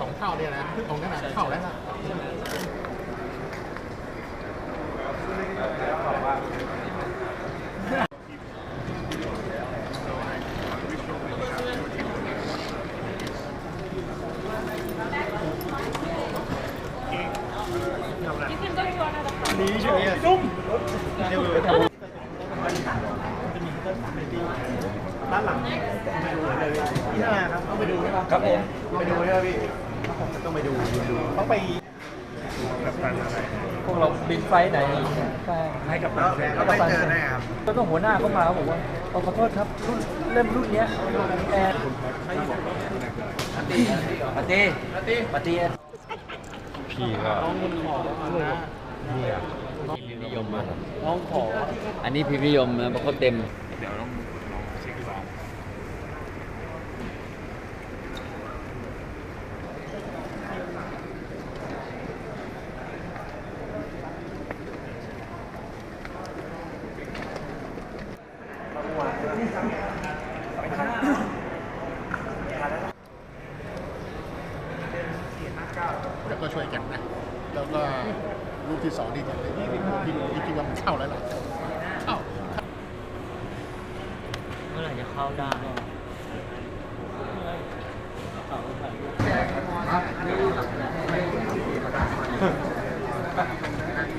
สองเท่าเนี่ยนะขึ้นตรงขนาดเท่าแล้วนะนี่ใช่ไหมนุ่ม ด้านหลังไปดูเลยพี่นาครับต้องไปดูใช่ปะครับผมไปดูใช่ปะพี่ต้องไปดูต้องไปพวกเราบินไฟล์ไหนใช่ให้กับแล้วแล้วไปเจอได้ครับก็ต้องหัวหน้าเข้ามาเขาบอกว่าเอาขอโทษครับรุ่นเล่มรุ่นเนี้ยแอร์ปฏิปฏิปฏิพี่ก็เนี่ยพิมพ์นิยมมาน้องขอ อันนี้พิมพ์นิยมนะเพราะเขาเต็ม เดี๋ยวต้อง แต่ก็ช่วยกันนะ แล้วก็ลูกที่สองที่ทำได้ดีที่ที่ที่คิดว่ามันเข้าแล้วล่ะเข้าเมื่อไหร่จะเข้าได้ครับ